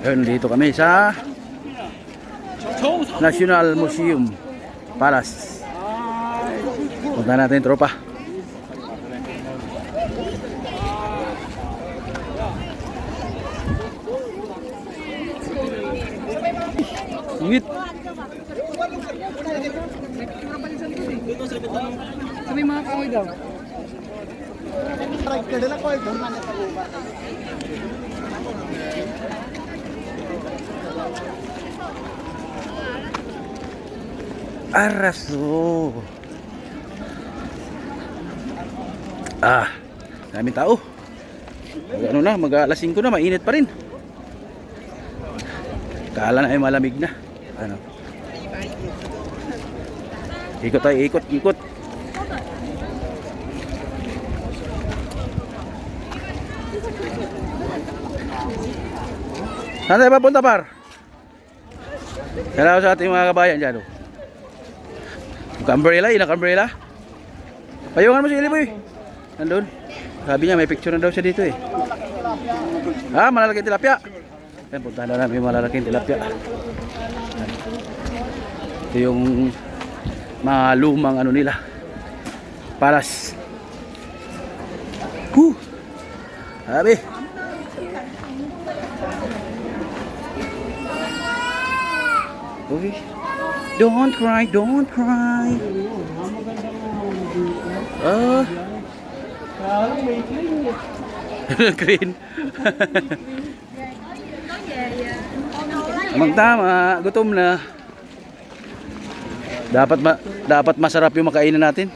Ayun, dito kami sa National Museum Palace. Punta natin tropa. Sweet. Sabi mga kahoy daw. Araso. Ah, daming tao. Mag ano na, mag alas 5 na, mainit pa rin. Kala na ay malamig na. Ano? Ikot tayo, ikot, ikot. Saan tayo papunta, par? Salamat sa ating mga kabayan dyan. Oh. Naka-umbrella, yun naka-umbrella. Payungan mo si Iliboy. Nandun. Sabi niya, may picture na daw siya dito eh. Ah, malalaking tilapia. Yan, puntahan na namin yung malalaking tilapia. Ito yung mga lumang ano nila. Palas. Huh! Sabi. Uy. Don't cry, don't cry. Ah. Green. Amang tama, gutom na. Dapat ma dapat masarap yung makainan natin.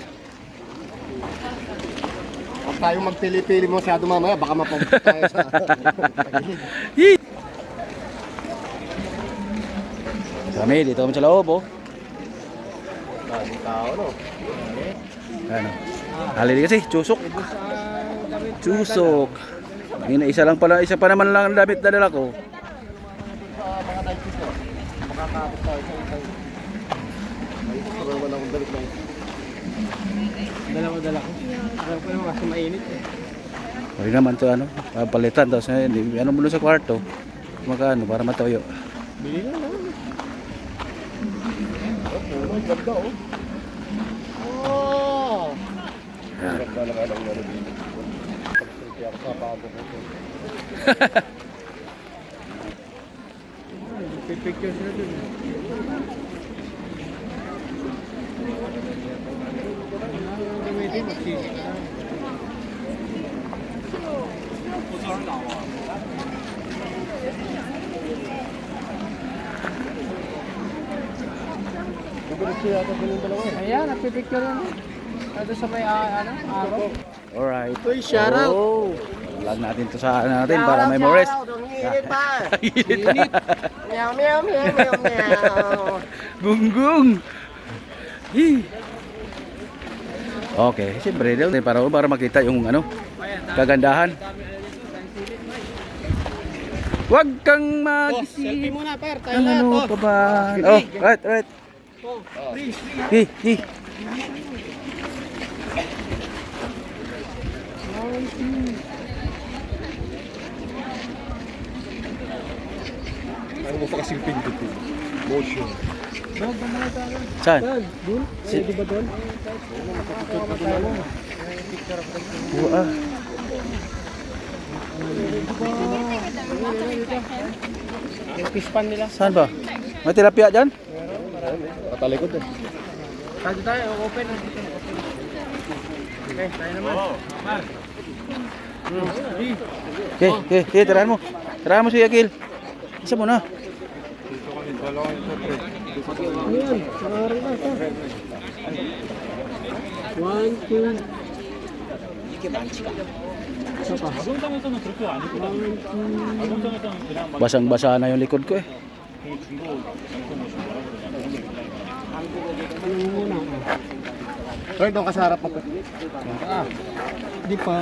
Huwag tayo magpili-pili mo masyado mamaya, baka mapapunta tayo sa... Kami dito kami sa loob oh. Daming tao, no? Ano? Halili kasi, chusok. Chusok. Ina isa lang pala, isa pa naman lang ang damit na dala ko. Sa mga 90s, no? Makakapit tayo sa isang... May gusto naman akong dalit na ito. Dalawa dala ko. Alam ko naman kasi mainit eh. Pwede naman to ano, papalitan tapos eh, ano mo sa kwarto. Magkano para matuyo. Bili na lang. Oh, ang ganda, oh. Oh! Yan. Ganda lang ang ano dito. Pag-selfie ako sa pabo ko. Pipicture sila dun. Gamitin, magsisi ka lang. Gugulit siya yata din yung dalawa eh. Ayan, nagpipicture yan. Ito sa may ah, ano, araw. Alright. Uy, shout out! Oh. Vlog natin to sa ano natin para memories. Ang init pa! Init. Meow, meow, meow, meow, meow. Gunggong. Hi. Okay, siyempre daw para para makita yung ano, kagandahan. Huwag kang Oh, selfie mag-isip. muna, par. Tayo ano ka ba? Oh, right, right. Oh, please, please. Hi, hi. Ano mo pa kasing pindot eh? Motion. Dog, bumalik tayo. Saan? Saan? Dun? Si- Eh, di ba dun? Oo, ah. Yung fish pan nila. Saan ba? May tilapia dyan? Katalikod eh. Tayo tayo, open. Okay, tayo naman. Hey. Okay, okay, okay, tirahan mo. Tirahan mo si Akil. Isa mo na. Ayan, sarari na. ito. One, two. Isa pa. One, two. Basang-basa na yung likod ko eh. Roy, doon ka sa harap. Ah, di pa.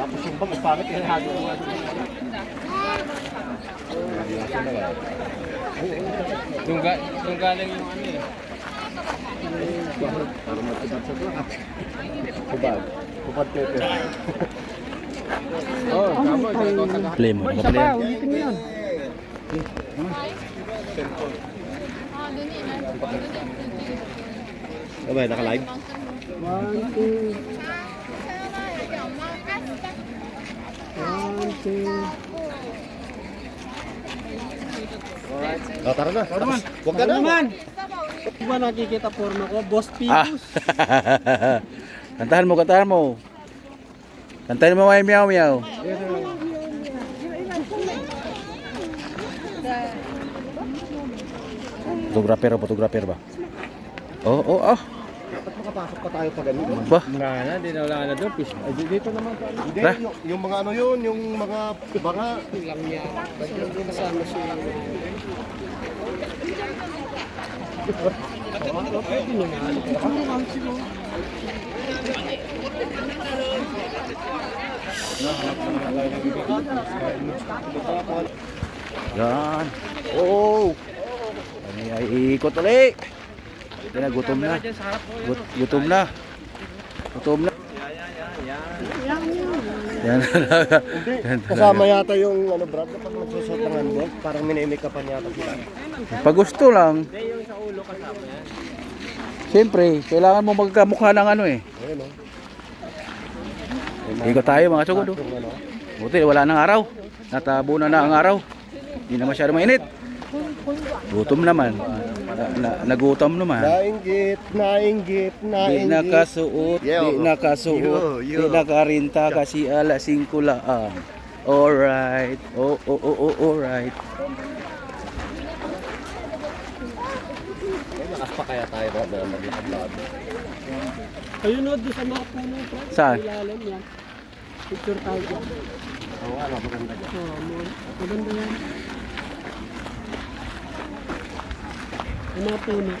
Tapos yung bag, pangit yung hado ko. Doon ga, doon galing yung ano eh. Para matibad sa lahat. Hubad. Hubad pepe. Oh, tama. Play mo. Isa pa, ulitin mo yan. Abay, naka-live? One, two. One, two. Oh, tara na. Tara. Huwag ka na. naman? Di ba nakikita forma ko? Boss Ah. Pigus. kantahan mo, kantahan mo. Kantahan mo may meow meow. Photographer o photographer ba? Oh, oh, oh. Dapat makapasok pa tayo sa ganun. Ba? Wala na, di na wala na doon. Pis- Ay, di- dito naman pa. Hindi, Tara. yung, yung mga ano yun, yung mga banga. Lang niya. Hindi kasama si... Pwede naman. Ano naman siguro? Yan. Oh. Ano ay ikot ulit. Ito na, gutom na. Gut, gutom na. Gutom na. Yan. Yan. Kasama yata yung ano Brad, kapag magsusot ng handball, parang minimik ka pa yata sila. Pag gusto lang. Siyempre, kailangan mo magkamukha ng ano eh. Ayun oh. Ikot tayo mga sugod. oh. Yung ano. Buti wala nang araw. Natabo na na ang araw. Hindi na masyado mainit. Gutom naman. Na, na, nagutom naman. Nainggit, nainggit, Di nainggit. nakasuot, Yo. di nakasuot, Yo, yo. di nakarinta kasi alas 5 lang. Alright. Oh, oh, oh, oh, alright. Lakas pa kaya tayo na maglakad-lakad. Ayun o, doon sa mga puno. Saan? Sa Ilalim yan. Picture tayo dyan. Oo, ano, maganda dyan. Oh, mo- maganda yan. Yung mga puno.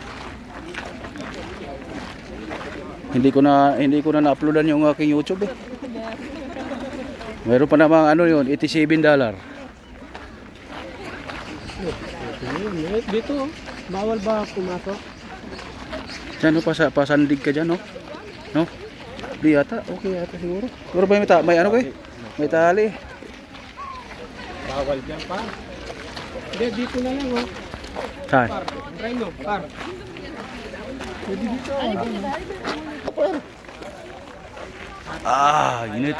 Hindi ko na hindi ko na na-uploadan yung aking YouTube eh. Meron pa namang ano yun, 87 dollar. Dito, oh. bawal ba pumasok? Diyan no, pasa, pasandig ka dyan no? No? Di yata, okay yata siguro. Siguro ba may, ta- may ano kay? May tali. Bawal dyan pa. Hindi, dito na lang oh. Saan? Par, try mo, par. Pwede dito. oh. Ah, init.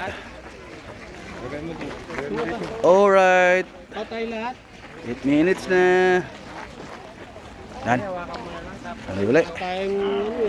Alright. Patay lahat. 8 minutes na. Yan. Ano ulit? Tayong ano eh.